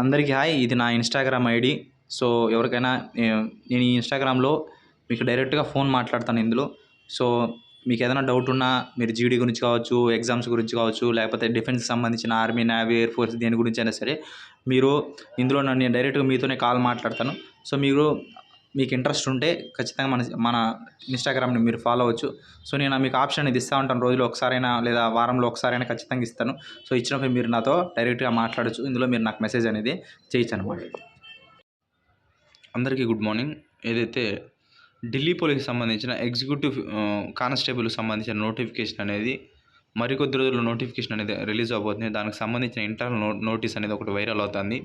అందరికీ హాయ్ ఇది నా ఇన్స్టాగ్రామ్ ఐడి. సో ఎవరికైనా నేను ఈ ఇన్స్టాగ్రామ్లో మీకు డైరెక్ట్గా ఫోన్ మాట్లాడతాను ఇందులో. సో మీకు ఏదైనా డౌట్ ఉన్నా మీరు జీడీ గురించి కావచ్చు ఎగ్జామ్స్ గురించి కావచ్చు లేకపోతే డిఫెన్స్కి సంబంధించిన ఆర్మీ నేవీ ఎయిర్ ఫోర్స్ దేని గురించి అయినా సరే మీరు ఇందులో నన్ను నేను డైరెక్ట్గా మీతోనే కాల్ మాట్లాడతాను. సో మీరు మీకు ఇంట్రెస్ట్ ఉంటే ఖచ్చితంగా మన మన ఇన్స్టాగ్రామ్ని మీరు ఫాలో అవ్వచ్చు. సో నేను మీకు ఆప్షన్ ఇది ఇస్తూ ఉంటాను. రోజులో ఒకసారైనా లేదా వారంలో ఒకసారైనా ఖచ్చితంగా ఇస్తాను. సో ఇచ్చినప్పుడు మీరు నాతో డైరెక్ట్గా మాట్లాడచ్చు. ఇందులో మీరు నాకు మెసేజ్ అనేది చేయొచ్చు అనమాట అందరికీ గుడ్ మార్నింగ్ ఏదైతే ఢిల్లీ పోలీస్కి సంబంధించిన ఎగ్జిక్యూటివ్ కానిస్టేబుల్కి సంబంధించిన నోటిఫికేషన్ అనేది మరికొద్ది రోజుల్లో నోటిఫికేషన్ అనేది రిలీజ్ అవబోతుంది. దానికి సంబంధించిన ఇంటర్నల్ నో నోటీస్ అనేది ఒకటి వైరల్ అవుతుంది.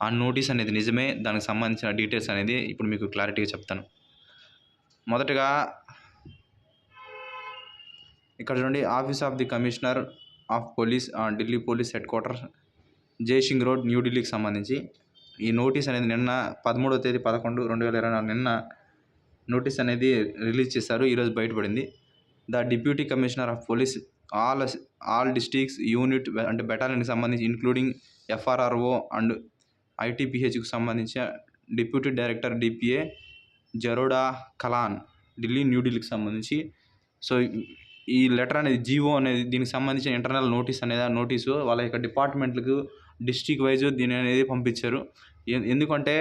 ఆ నోటీస్ అనేది నిజమే దానికి సంబంధించిన డీటెయిల్స్ అనేది ఇప్పుడు మీకు క్లారిటీగా చెప్తాను. మొదటగా ఇక్కడ చూడండి office of the commissioner of police Delhi police head quarter Jaisingh road న్యూఢిల్లీకి సంబంధించి ఈ నోటీస్ అనేది నిన్న పదమూడవ తేదీ పదకొండు రెండు వేల ఇరవై నాలుగు నిన్న నోటీస్ అనేది రిలీజ్ చేశారు ఈరోజు బయటపడింది. The deputy commissioner of police all all districts unit అంటే బెటాలియన్కి సంబంధించి ఇంక్లూడింగ్ ఎఫ్ఆర్ఆర్ఓ అండ్ ఐటీపీహెచ్కి సంబంధించిన deputy director DPA Jharoda Kalan Delhi న్యూఢిల్లీకి సంబంధించి. సో ఈ లెటర్ అనేది జీవో అనేది దీనికి సంబంధించిన ఇంటర్నల్ నోటీస్ అనేది ఆ నోటీసు వాళ్ళ యొక్క డిపార్ట్మెంట్లకు డిస్ట్రిక్ట్ వైజ్ దీని అనేది పంపించారు. ఎందుకంటే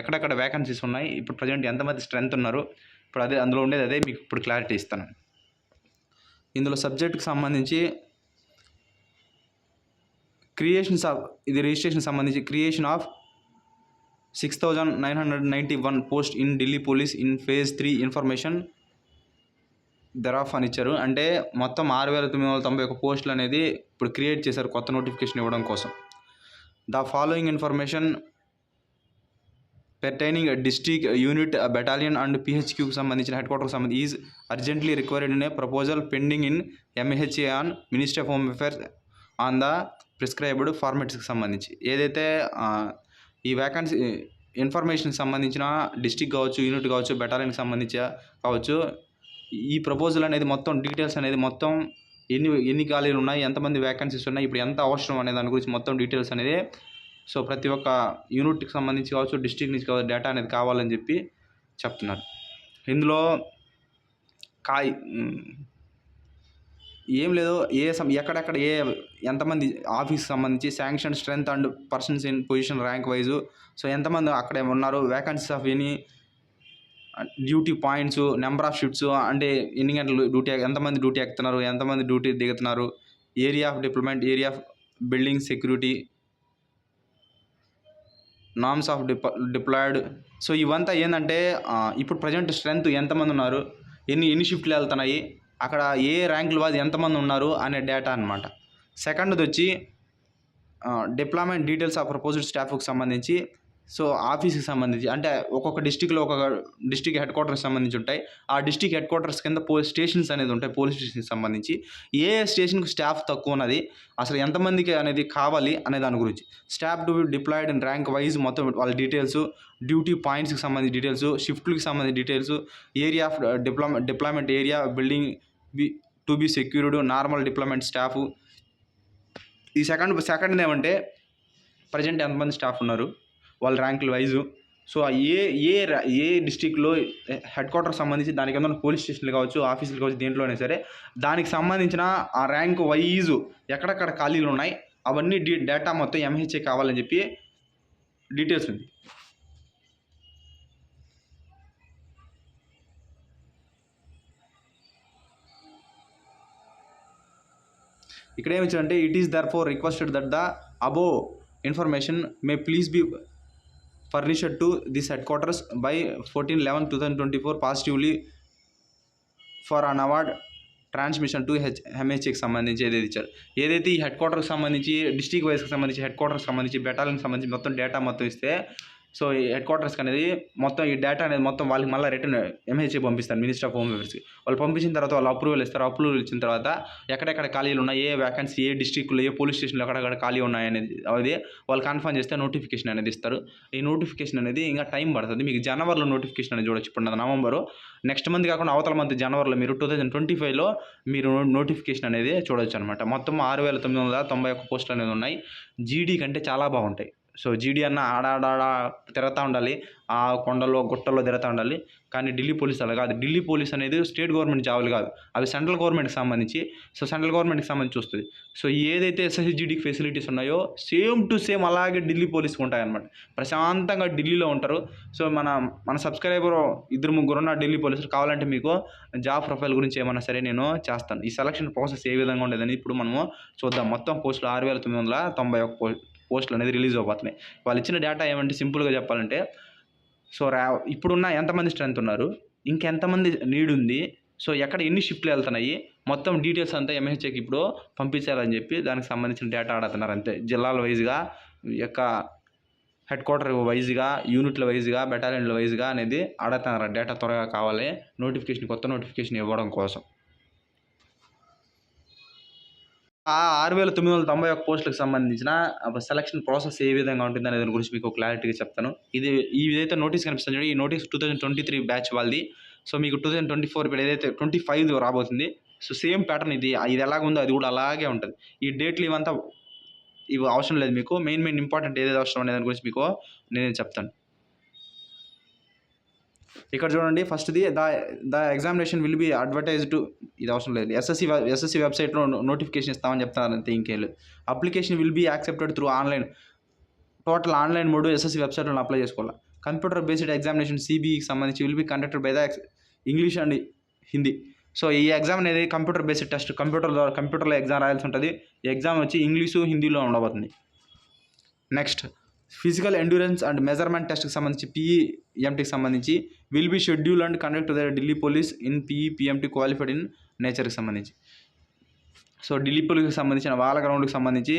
ఎక్కడెక్కడ వేకెన్సీస్ ఉన్నాయి ఇప్పుడు ప్రజెంట్ ఎంతమంది స్ట్రెంత్ ఉన్నారు ఇప్పుడు అదే అందులో ఉండేది అదే మీకు ఇప్పుడు క్లారిటీ ఇస్తాను. ఇందులో సబ్జెక్ట్కి సంబంధించి క్రియేషన్స్ ఆఫ్ ఇది రిజిస్ట్రేషన్ సంబంధించి creation of six thousand nine hundred ninety one post in Delhi police in phase three information thereof అని ఇచ్చారు. అంటే మొత్తం ఆరు వేల తొమ్మిది వందల తొంభై ఒక పోస్టులు అనేది ఇప్పుడు క్రియేట్ చేశారు కొత్త నోటిఫికేషన్ ఇవ్వడం కోసం. The following information pertaining district unit battalion and పిహెచ్క్యూకి సంబంధించిన హెడ్ క్వార్టర్కి సంబంధించి is urgently required in a proposal pending in MHA on ministry of home affairs on the prescribed ఫార్మాట్స్కి సంబంధించి. ఏదైతే ఈ వ్యాకన్సీ ఇన్ఫర్మేషన్కి సంబంధించిన డిస్టిక్ కావచ్చు యూనిట్ కావచ్చు బెటాలియన్కి సంబంధించి కావచ్చు ఈ ప్రపోజల్ అనేది మొత్తం డీటెయిల్స్ అనేది మొత్తం ఎన్ని ఎన్ని ఖాళీలు ఉన్నాయి ఎంతమంది వ్యాకెన్సీస్ ఉన్నాయి ఇప్పుడు ఎంత అవసరం అనే దాని గురించి మొత్తం డీటెయిల్స్ అనేది సో ప్రతి ఒక్క యూనిట్కి సంబంధించి కావచ్చు డిస్ట్రిక్ట్ నుంచి కావచ్చు డేటా అనేది కావాలని చెప్పి చెప్తున్నారు. ఇందులో కాయ్ ఏం లేదు ఏ సం ఎక్కడెక్కడ ఏ ఎంతమంది ఆఫీస్ సంబంధించి sanction strength and persons in position rank wise so ఎంతమంది అక్కడ ఉన్నారు vacancies of any duty points number of shifts అంటే ఎన్ని గంటలు డ్యూటీ ఎంతమంది డ్యూటీ ఎక్కుతున్నారు ఎంతమంది డ్యూటీ దిగుతున్నారు area of deployment area of building security norms of dep deployed. So ఇవంతా ఏంటంటే ఇప్పుడు ప్రజెంట్ స్ట్రెంత్ ఎంతమంది ఉన్నారు ఎన్ని ఎన్ని షిఫ్ట్లు వెళ్తున్నాయి అక్కడ ఏ ర్యాంకుల వాళ్ళు ఎంతమంది ఉన్నారు అనే డేటా అనమాట సెకండ్ది వచ్చి డిప్లాయ్మెంట్ డీటెయిల్స్ ఆఫ్ ప్రపోజ్డ్ స్టాఫ్కి సంబంధించి సో ఆఫీస్కి సంబంధించి అంటే ఒక్కొక్క డిస్టిక్లో ఒక్కొక్క డిస్టిక్ హెడ్ క్వార్టర్స్ సంబంధించి ఉంటాయి. ఆ డిస్టిక్ హెడ్ క్వార్టర్స్ కింద పోలీస్ స్టేషన్స్ అనేది ఉంటాయి పోలీస్ స్టేషన్కి సంబంధించి. ఏ స్టేషన్కి స్టాఫ్ తక్కువ ఉన్నది అసలు ఎంతమందికి అనేది కావాలి అనే దాని గురించి. Staff to deployed in rank wise మొత్తం వాళ్ళ డీటెయిల్స్ డ్యూటీ పాయింట్స్కి సంబంధించి డీటెయిల్స్ షిఫ్ట్లకి సంబంధించి details area of deploy deployment area building B to B secured normal deployment staff. ఈ సెకండ్ సెకండ్ ఏమంటే ప్రజెంట్ ఎంతమంది స్టాఫ్ ఉన్నారు? వాళ్ళ ర్యాంకుల వైజు. సో ఏ ఏ ఏ డిస్టిక్లో హెడ్ క్వార్టర్ సంబంధించి దానికి ఏమైనా పోలీస్ స్టేషన్లు కావచ్చు ఆఫీసులు కావచ్చు దేంట్లోనే సరే దానికి సంబంధించిన ఆ ర్యాంక్ వైజు ఎక్కడెక్కడ ఖాళీలు ఉన్నాయి అవన్నీ డీ డేటా మొత్తం ఎంహెచ్ఏ కావాలని చెప్పి డీటెయిల్స్ ఉంది. ఇక్కడ ఏమి ఇచ్చారంటే it is therefore requested that the above information may please be furnished to this head quarters by fourteen eleven two thousand twenty four positively for onward transmission to H ఎంహెచ్ఏకి సంబంధించి ఏదైతే ఇచ్చారు. ఏదైతే ఈ హెడ్ క్వార్టర్కి సంబంధించి డిస్ట్రిక్ట్ వైజ్కి సంబంధించి head క్వార్టర్కి సంబంధించి బెటాలియన్కి సంబంధించి మొత్తం డేటా మొత్తం ఇస్తే సో ఈ హెడ్ క్వార్టర్స్కి అనేది మొత్తం ఈ డేటా అనేది మొత్తం వాళ్ళకి మళ్ళీ రిటర్న్ ఎంహెచ్ఏ పంపిస్తారు మినిస్టర్ ఆఫ్ హోమ్ అఫేర్స్కి వాళ్ళు పంపించిన తర్వాత వాళ్ళు అప్రూవల్ ఇస్తారు. అప్రూవల్ ఇచ్చిన తర్వాత ఎక్కడెక్కడ ఖాళీలు ఉన్నాయి? ఏ వ్యాకెన్సీ ఏ డిస్ట్రిక్ట్లో ఏ పోలీస్ స్టేషన్లో ఎక్కడెక్కడ ఖాళీ ఉన్నాయనేది అది వాళ్ళు కన్ఫర్మ్ చేస్తే నోటిఫికేషన్ అనేది ఇస్తారు. ఈ నోటిఫికేషన్ అనేది ఇంకా టైం పడుతుంది. మీకు జనవరిలో నోటిఫికేషన్ అనేది చూడొచ్చు. ఇప్పుడు నవంబరు. నెక్స్ట్ మంత్ కాకుండా అవతల మంత్ జనవరిలో మీరు టూ థౌజండ్ ట్వంటీ ఫైవ్లో మీరు నోటిఫికేషన్ అనేది చూడొచ్చు అనమాట మొత్తం ఆరు వేల తొమ్మిది వందల తొంభై ఒక్క పోస్టులు అనేది ఉన్నాయి. జీడీ కంటే చాలా బాగుంటాయి. సో జీడీ అన్న ఆడాడాడ తిరుగుతూ ఉండాలి. ఆ కొండలో గుట్టల్లో తిరుగుతూ ఉండాలి. కానీ ఢిల్లీ పోలీస్ అలా కాదు. ఢిల్లీ పోలీస్ అనేది స్టేట్ గవర్నమెంట్ జాబులు కాదు. అవి సెంట్రల్ గవర్నమెంట్కి సంబంధించి. సో సెంట్రల్ గవర్నమెంట్కి సంబంధించి వస్తుంది సో ఏదైతే ఎస్ఎస్జిడికి ఫెసిలిటీస్ ఉన్నాయో సేమ్ టు సేమ్ అలాగే ఢిల్లీ పోలీస్కి ఉంటాయన్నమాట. ప్రశాంతంగా ఢిల్లీలో ఉంటారు. సో మన మన సబ్స్క్రైబర్ ఇద్దరు ముగ్గురు ఉన్న ఢిల్లీ పోలీసులు కావాలంటే మీకు జాబ్ ప్రొఫైల్ గురించి ఏమన్నా సరే నేను చేస్తాను. ఈ సెలక్షన్ ప్రాసెస్ ఏ విధంగా ఉండేదని ఇప్పుడు మనము చూద్దాం. మొత్తం పోస్టులు ఆరు వేల తొమ్మిది వందల తొంభై ఒక్క పో పోస్టులు అనేది రిలీజ్ అవబోతున్నాయి. వాళ్ళు ఇచ్చిన డేటా ఏమంటే సింపుల్గా చెప్పాలంటే సో రా ఇప్పుడున్న ఎంతమంది స్ట్రెంత్ ఉన్నారు? ఇంకెంతమంది నీడ్ ఉంది? సో ఎక్కడ ఎన్ని షిఫ్ట్లు వెళ్తున్నాయి? మొత్తం డీటెయిల్స్ అంతా ఎంహెచ్ఏకి ఇప్పుడు పంపించాలని చెప్పి దానికి సంబంధించిన డేటా ఆడుతున్నారు అంతే. జిల్లాల వైజ్గా యొక్క హెడ్ క్వార్టర్ వైజ్గా యూనిట్ల వైజ్గా బెటాలియన్ల వైజ్గా అనేది ఆడుతున్నారు డేటా త్వరగా కావాలి. నోటిఫికేషన్ కొత్త నోటిఫికేషన్ ఇవ్వడం కోసం. ఆ ఆరు వేల తొమ్మిది వందల తొంభై ఒక్క పోస్టులకు సంబంధించిన సెలక్షన్ ప్రాసెస్ ఏ విధంగా ఉంటుంది దాని గురించి మీకు క్లారిటీగా చెప్తాను. ఇది ఈ ఏదైతే నోటీస్ కనిపిస్తుంది ఈ notice two thousand twenty three batch వాళ్ళది. సో మీకు టూ థౌసండ్ ట్వంటీ ఫోర్ ఇప్పుడు ఏదైతే ట్వంటీ ఫైవ్ రాబోతుంది సో సేమ్ ప్యాటర్న్ ఇది ఇది ఎలాగ ఉందో అది కూడా అలాగే ఉంటుంది. ఈ డేట్లు ఇవంతా ఇవి అవసరం లేదు మీకు. మెయిన్ మెయిన్ ఇంపార్టెంట్ ఏదైతే అవసరం అనేది దాని గురించి మీకు నేను చెప్తాను. ఇక్కడ చూడండి ఫస్ట్ది the the examination will be advertised ఇది అవసరం లేదు. ఎస్ఎస్సి ఎస్ఎస్సి వెబ్సైట్లో నోటిఫికేషన్ ఇస్తామని చెప్తారు అంతే ఇంకేళ్ళు application will be accepted through online total online మూడు ఎస్ఎస్సి వెబ్సైట్లో అప్లై చేసుకోవాలి? కంప్యూటర్ బేస్డ్ ఎగ్జామినేషన్ సిబిఈకి సంబంధించి will be conducted by the English and Hindi so ఈ ఎగ్జామ్ అనేది కంప్యూటర్ బేస్డ్ టెస్ట్ కంప్యూటర్ ద్వారా కంప్యూటర్లో ఎగ్జామ్ రాయాల్సి ఉంటుంది. ఈ ఎగ్జామ్ వచ్చి ఇంగ్లీషు హిందీలో ఉండబోతుంది. Next physical endurance and measurement టెస్ట్కి సంబంధించి పిఈ ఎంటీకి సంబంధించి will be schedule and conduct the Delhi police in PE PMT qualified in నేచర్కి సంబంధించి. సో ఢిల్లీ పోలీస్కి సంబంధించిన వాళ్ళ గ్రౌండ్కి సంబంధించి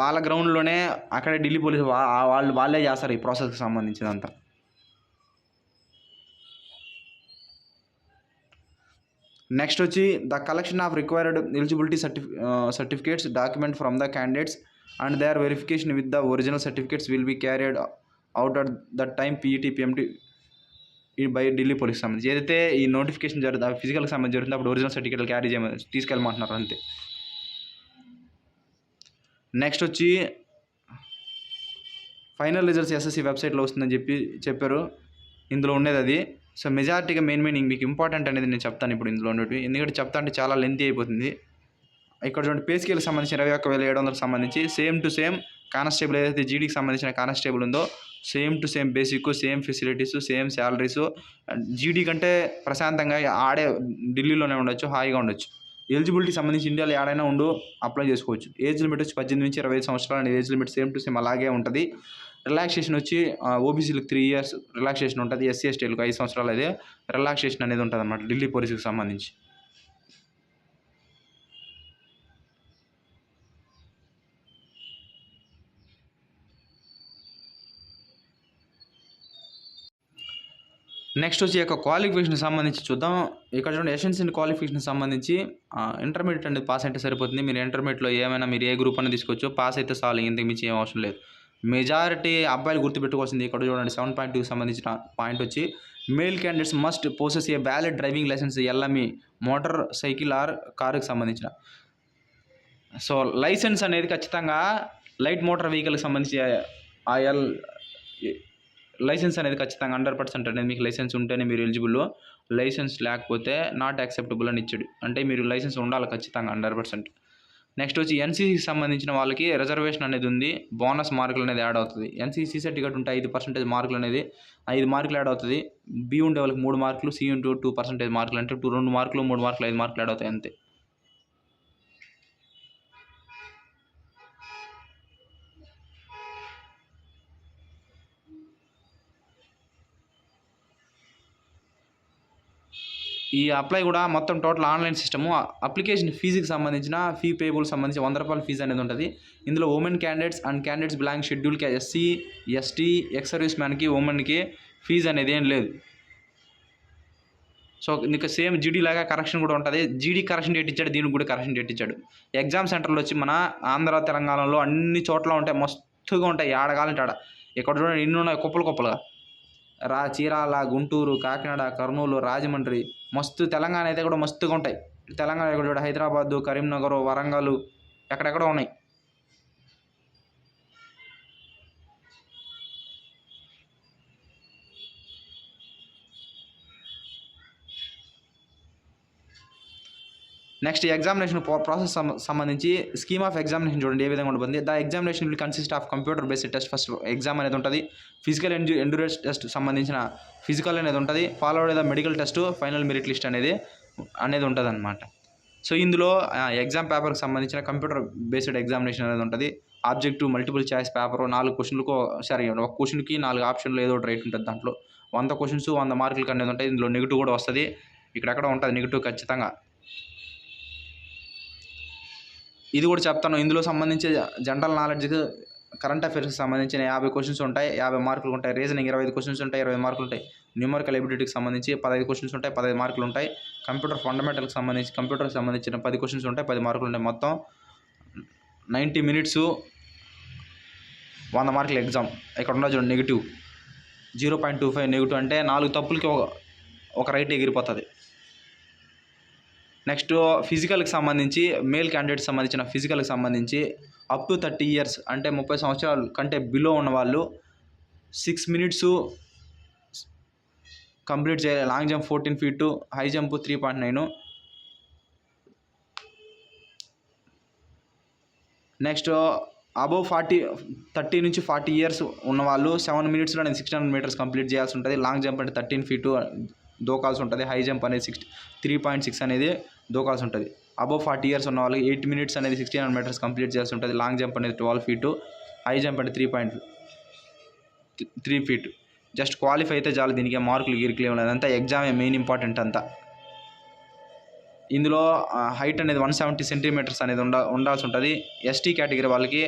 వాళ్ళ గ్రౌండ్లోనే అక్కడే ఢిల్లీ పోలీస్ వాళ్ళు వాళ్ళే చేస్తారు ఈ ప్రాసెస్కి సంబంధించినంతా నెక్స్ట్ వచ్చి the collection of required eligibility certifi certificates document from the candidates and there verification with the original certificates will be carried out at the time PET PMT ఈ బై ఢిల్లీ పోలీస్ సంబంధించి. ఏదైతే ఈ నోటిఫికేషన్ జరుగుతుంది ఫిజికల్కి సంబంధించి జరుగుతుంది అప్పుడు original సర్టిఫికేట్లు carry చేయమని తీసుకెళ్ళమంటున్నారు అంతే. నెక్స్ట్ వచ్చి ఫైనల్ రిజల్ట్స్ ఎస్ఎస్సి వెబ్సైట్లో వస్తుందని చెప్పి చెప్పారు. ఇందులో ఉండేది అది. సో మెజారిటీగా మెయిన్ మెయిన్ మీకు ఇంపార్టెంట్ అనేది నేను చెప్తాను ఇప్పుడు ఇందులో ఉండేవి ఎందుకంటే చెప్తా అంటే చాలా లెంతీ అయిపోతుంది. ఇక్కడ చూడండి పే స్కేల్కి సంబంధించి ఇరవై ఒక్క వేల ఏడు వందలకు సంబంధించి సేమ్ టు సేమ్ కానిస్టేబుల్ ఏదైతే జీడీకి సంబంధించిన కానిస్టేబుల్ ఉందో same to same basic same facilities same salaries GD కంటే ప్రశాంతంగా ఆడే ఢిల్లీలోనే ఉండొచ్చు హాయిగా ఉండొచ్చు. ఎలిజిబిలిటీ సంబంధించి ఇండియాలో ఏడైనా ఉండు అప్లై చేసుకోవచ్చు. ఏజ్ లిమిట్ వచ్చి పద్దెనిమిది నుంచి ఇరవై ఐదు సంవత్సరాలు age limit same to same అలాగే ఉంటుంది. రిలాక్సేషన్ వచ్చి ఓబీసీలకు త్రీ ఇయర్స్ రిలాక్సేషన్ ఉంటుంది ఎస్సీ ఎస్టీలకు ఐదు సంవత్సరాలు అదే రిలాక్సేషన్ అనేది ఉంటుంది అనమాట ఢిల్లీ పోలీసుకు సంబంధించి. నెక్స్ట్ వచ్చి యొక్క క్వాలిఫికేషన్ సంబంధించి చూద్దాం. ఇక్కడ చూడండి ఎస్ఎన్సీ క్వాలిఫికేషన్ సంబంధించి ఇంటర్మీడియట్ అనేది పాస్ అయితే సరిపోతుంది. మీరు ఇంటర్మీడియట్లో ఏమైనా మీరు ఏ గ్రూప్ అయినా తీసుకోవచ్చు. పాస్ అయితే చాలు ఇంతకు మించి ఏం అవసరం లేదు. మెజారిటీ అబ్బాయిలు గుర్తుపెట్టుకోవాల్సింది ఇక్కడ చూడండి సెవెన్ పాయింట్ టూకి సంబంధించిన పాయింట్ వచ్చి male candidates must possess a valid driving licence LME motor cycle or కారుకి సంబంధించిన. సో లైసెన్స్ అనేది ఖచ్చితంగా లైట్ మోటార్ వెహికల్కి సంబంధించి ఆ ఎల్ లైసెన్స్ అనేది ఖచ్చితంగా హండ్రెడ్ పర్సెంట్ అనేది మీకు లైసెన్స్ ఉంటేనే మీరు ఎలిజిబుల్ లైసెన్స్ లేకపోతే నాట్ యాక్సెప్టబుల్ అని ఇచ్చాడు. అంటే మీరు లైసెన్స్ ఉండాలి ఖచ్చితంగా హండ్రెడ్ పర్సెంట్ నెక్స్ట్ వచ్చి ఎన్సీసీకి సంబంధించిన వాళ్ళకి రిజర్వేషన్ అనేది ఉంది. బోనస్ మార్కులు అనేది యాడ్ అవుతుంది. ఎన్సీసీ సర్టిఫికేట్ ఉంటే ఐదు పర్సెంటేజ్ మార్కులు అనేది ఐదు మార్కులు యాడ్ అవుతుంది. బి ఉండే వాళ్ళకి మూడు మార్కులు సి ఉంటే టూ పర్సెంటేజ్ మార్కులు అంటే టూ రెండు మార్కులు మూడు మార్కులు ఐదు మార్కులు యాడ్ అవుతాయి అంతే. ఈ అప్లై కూడా మొత్తం టోటల్ ఆన్లైన్ సిస్టము అప్లికేషన్ ఫీజుకి సంబంధించిన ఫీ పేబుల్ సంబంధించి వంద రూపాయల ఫీజు అనేది ఉంటుంది. ఇందులో women candidates and candidates belong షెడ్యూల్కి SC ST ex service మ్యాన్కి ఉమెన్కి ఫీజు అనేది ఏం లేదు. సో నీకు సేమ్ జీడీ లాగా కరెక్షన్ కూడా ఉంటుంది. జీడీ కరెక్షన్ డేట్ ఇచ్చాడు దీనికి కూడా కరెక్షన్ డేట్ ఇచ్చాడు. ఎగ్జామ్ సెంటర్లో వచ్చి మన ఆంధ్ర తెలంగాణలో అన్ని చోట్ల ఉంటాయి మస్తుగా ఉంటాయి ఆడగాలంటే ఆడ ఇక్కడ చూడండి ఎన్ని ఉన్నాయి కుప్పలు కుప్పలుగా. రా చీరాల గుంటూరు కాకినాడ కర్నూలు రాజమండ్రి మస్తు తెలంగాణ అయితే కూడా మస్తుగా ఉంటాయి. తెలంగాణ కూడా హైదరాబాదు కరీంనగర్ వరంగల్ ఎక్కడెక్కడో ఉన్నాయి. నెక్స్ట్ ఎగ్జామినేషన్ ప్రాసెస్ సంబంధించి స్కీమ్ ఆఫ్ ఎగ్జామినేషన్ చూడండి ఏ విధంగా ఉంటుంది. The examination will consist of computer based test first exam అనేది ఉంటుంది. ఫిజికల్ ఎండ్యూ ఎండ్యూరెన్స్ టెస్ట్ సంబంధించిన ఫిజికల్ అనేది ఉంటుంది. Follow అయ్యేదా medical test final merit list అనేది అనేది ఉంటుంది అనమాట సో ఇందులో ఎగ్జామ్ పేపర్కి సంబంధించిన కంప్యూటర్ బేస్డ్ ఎగ్జామినేషన్ అనేది ఉంటుంది. ఆబ్జెక్టివ్ మల్టిపుల్ చాయిస్ పేపర్ నాలుగు క్వశ్చన్లకు సరే ఒక క్వశ్చన్కి నాలుగు ఆప్షన్లు ఏదో ఒకటి రైట్ ఉంటుంది దాంట్లో. వంద క్వశ్చన్స్ వంద మార్కులకి అనేది ఉంటాయి. ఇందులో నెగిటివ్ కూడా వస్తుంది. ఇక్కడెక్కడ ఉంటుంది నెగిటివ్ ఖచ్చితంగా. ఇది కూడా చెప్తాను. ఇందులో సంబంధించి జనరల్ నాలెడ్జ్కి కరెంట్ అఫైర్స్కి సంబంధించిన యాభై క్వశ్చన్స్ ఉంటాయి. యాభై మార్కులు ఉంటాయి. రీజనింగ్ ఇరవై ఐదు క్వశ్చన్స్ ఉంటాయి. ఇరవై మార్కులు ఉంటాయి. న్యూమరికల్ ఎబిలిటీకి సంబంధించి పదహైదు క్వశ్చన్స్ ఉంటాయి. పదహైదు మార్కులు ఉంటాయి. కంప్యూటర్ ఫండమెంటల్కి సంబంధించి కంప్యూటర్కి సంబంధించిన పది క్వశ్చన్స్ ఉంటాయి. పది మార్కులు ఉంటాయి మొత్తం. నైంటీ మినిట్స్ వంద మార్కుల ఎగ్జామ్. ఇక్కడ ఉన్న చూడండి negative. Zero point two five negative అంటే నాలుగు తప్పులకి ఒక ఒక రైట్ ఎగిరిపోతుంది. నెక్స్ట్ ఫిజికల్కి సంబంధించి మేల్ క్యాండిడేట్స్ సంబంధించిన ఫిజికల్కి సంబంధించి అప్ టు థర్టీ ఇయర్స్ అంటే ముప్పై సంవత్సరాల కంటే బిలో ఉన్నవాళ్ళు సిక్స్ మినిట్స్ కంప్లీట్ చేయాలి. Long jump fourteen feet high jump three point nine next above forty thirty నుంచి ఫార్టీ ఇయర్స్ ఉన్నవాళ్ళు సెవెన్ మినిట్స్లో నేను సిక్స్టీ హండ్రెడ్ మీటర్స్ కంప్లీట్ చేయాల్సి ఉంటుంది. లాంగ్ జంప్ అంటే థర్టీన్ ఫీటు దూకాల్సి ఉంటుంది. హై జంప్ అనేది సిక్స్ త్రీ పాయింట్ సిక్స్ అనేది దూకాల్సి ఉంటుంది. అబవ్ ఫార్టీ ఇయర్స్ ఉన్న వాళ్ళకి ఎయిట్ మినిట్స్ అనేది సిక్స్టీన్ హండ్రెడ్ మీటర్స్ కంప్లీట్ చేయాల్సి ఉంటుంది. లాంగ్ జంప్ అనేది ట్వెల్వ్ ఫీటు హై జంప్ అంటే three point three feet. Just qualify అయితే చాలు దీనికి మార్కులు గిరికలు ఏం లేదు. అంతా ఎగ్జామే మెయిన్ ఇంపార్టెంట్ అంతా. ఇందులో హైట్ అనేది వన్ సెవెంటీ సెంటీమీటర్స్ అనేది ఉండ ఉండాల్సి ఉంటుంది. ఎస్టీ కేటగిరీ వాళ్ళకి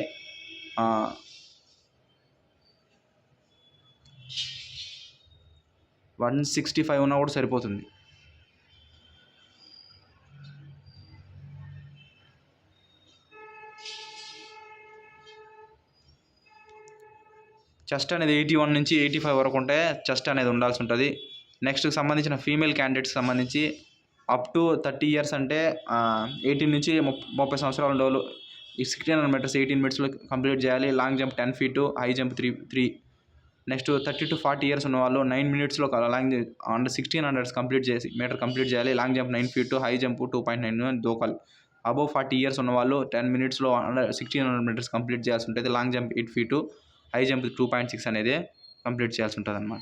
వన్ సిక్స్టీ ఫైవ్ ఉన్నా కూడా సరిపోతుంది. చెస్ట్ అనేది ఎయిటీ వన్ నుంచి ఎయిటీ ఫైవ్ వరకు ఉంటే చెస్ట్ అనేది ఉండాల్సి ఉంటుంది. నెక్స్ట్ సంబంధించిన ఫీమేల్ క్యాండిడేట్స్ సంబంధించి అప్ టు థర్టీ ఇయర్స్ అంటే ఎయిటీన్ నుంచి ముప్పై సంవత్సరాల ఉండేవాళ్ళు ఈ సిక్స్టీన్ హండ్రెడ్ మీటర్స్ ఎయిటీన్ మినిట్స్లో కంప్లీట్ చేయాలి. Long jump ten feet high jump three three next thirty to forty years ఉన్న వాళ్ళు నైన్ మినిట్స్లో long under sixteen hundreds complete చేసి మీటర్ కంప్లీట్ చేయాలి. Long jump nine feet high jump two point nine దోకాలు above forty years ఉన్న వాళ్ళు ten మినిట్స్లో under sixteen hundred metres complete చేయాల్సి ఉంటుంది. Long jump eight feet high jump two point six అనేది complete చేయాల్సి ఉంటుంది అనమాట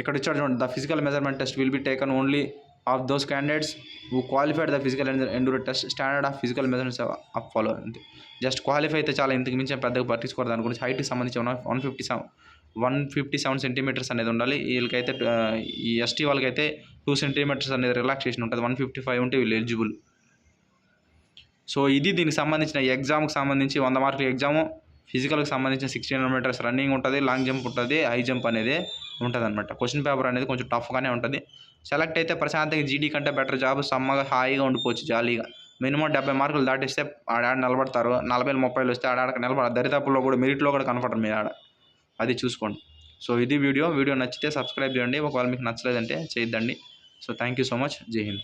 ఇక్కడ ఇచ్చాడు చూడండి. The physical measurement test will be taken only of those candidates who qualified the physical endur test standard of physical measurements of follow అంతే just qualify అయితే చాలా ఇంతకు మించి పెద్దగా పట్టించుకోరు. దాని గురించి హైట్కి సంబంధించి one fifty seven one fifty seven centimetres అనేది ఉండాలి. వీళ్ళకైతే ఈ ఎస్టీ వాళ్ళకైతే టూ సెంటీమీటర్స్ అనేది రిలాక్సేషన్ ఉంటుంది. వన్ ఫిఫ్టీ ఫైవ్ ఉంటే వీళ్ళు ఎలిజిబుల్ సో ఇది దీనికి సంబంధించిన ఎగ్జామ్కి సంబంధించి వంద మార్కుల ఎగ్జాము ఫిజికల్కి సంబంధించిన సిక్స్టీన్ కిలోమీటర్స్ రన్నింగ్ ఉంటుంది లాంగ్ జంప్ ఉంటుంది హై జంప్ అనేది ఉంటుంది అనమాట క్వశ్చన్ పేపర్ అనేది కొంచెం టఫ్గానే ఉంటుంది. సెలెక్ట్ అయితే ప్రశాంతంగా జీడీ కంటే బెటర్ జాబ్ సమ్మగా హాయిగా ఉండిపోవచ్చు జాలీగా. మినిమం డెబ్బై మార్కులు దాటిస్తే ఆడ నిలబడతారు. నలభై ముప్పైలు వస్తే ఆడ నిలబడ దరిదాపుల్లో కూడా మెరిట్లో కూడా కనపడరు మీరు ఆడ. అది చూసుకోండి. సో ఇది వీడియో. వీడియో నచ్చితే సబ్స్క్రైబ్ చేయండి. ఒకవేళ మీకు నచ్చలేదంటే చేయొద్దండి. So thank you so much జై హింద్.